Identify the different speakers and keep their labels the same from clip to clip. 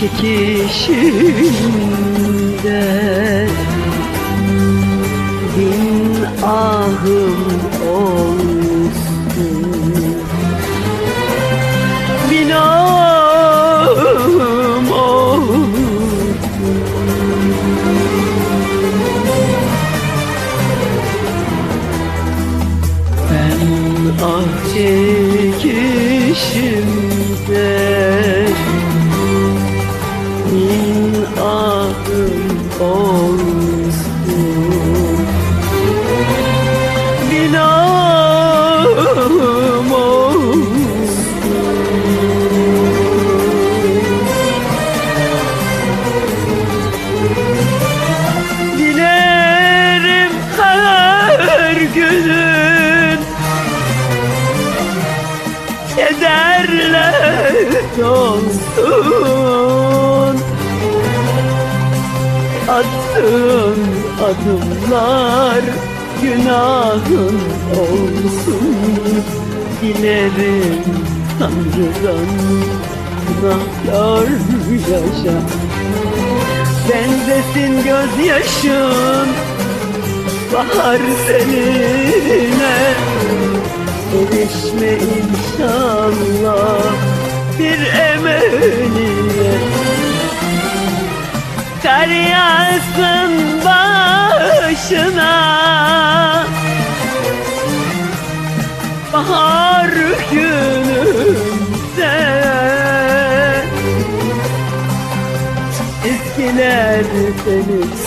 Speaker 1: çekişimde. Bin ahım olsun. Bin ahım her günün Kederle dolsun Attığın adımlar günahın olsun. Dilerim Tanrı'dan günahlar yaşa. Bendesin gözyaşın Bahar seninle. Erişme inşallah Bir emeliye Kar yağsın başına. Bahar gününde Eskiler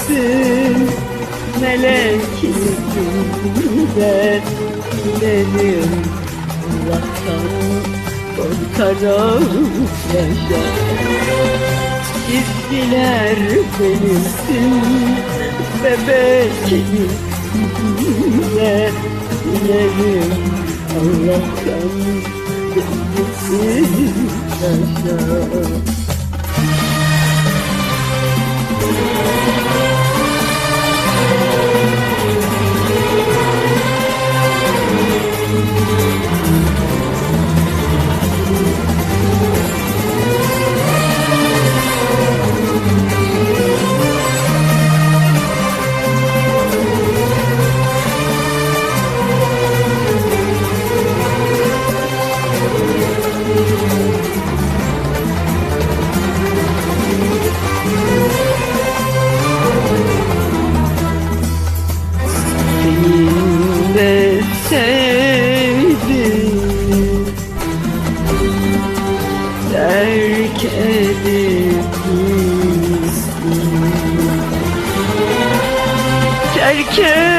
Speaker 1: sensin Melek yüzünde Dilerim. Allah'tan Korkarak yaşa. Çizgiler benimsin Bebek yüzünde Dilerim Allah'tan Korkarak yaşa Gitsin.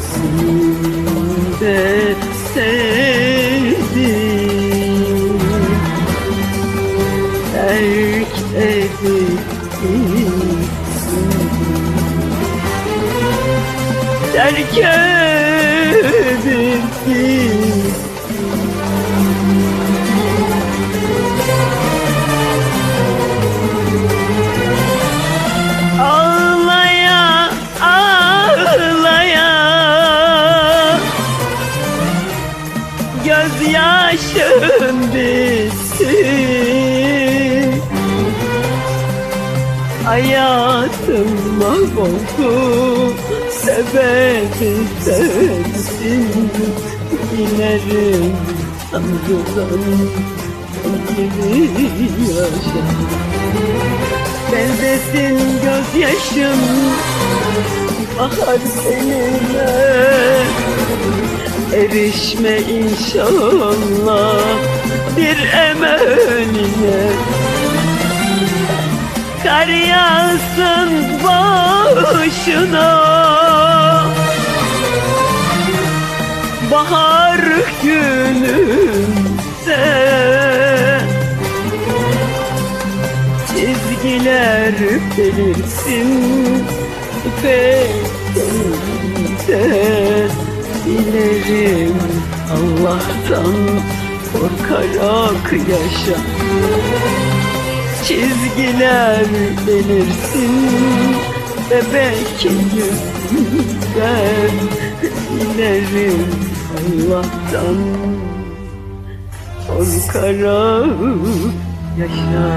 Speaker 1: Seni de sevdim Terk edip Terk edip Bitsin Hayatım mahvoldu. Sebebi sensin. Dilerim Tanrı'dan gibi yaşa Bendesin gözyaşım. Bahar seninle Erişme inşallah Bir emeline Kar yağsın başına. Bahar gününde Çizgiler belirsin. Peşinde Dilerim Allah'tan korkarak yaşa. Çizgiler belirsin bebek yüzünde Dilerim Allah'tan Korkarak yaşa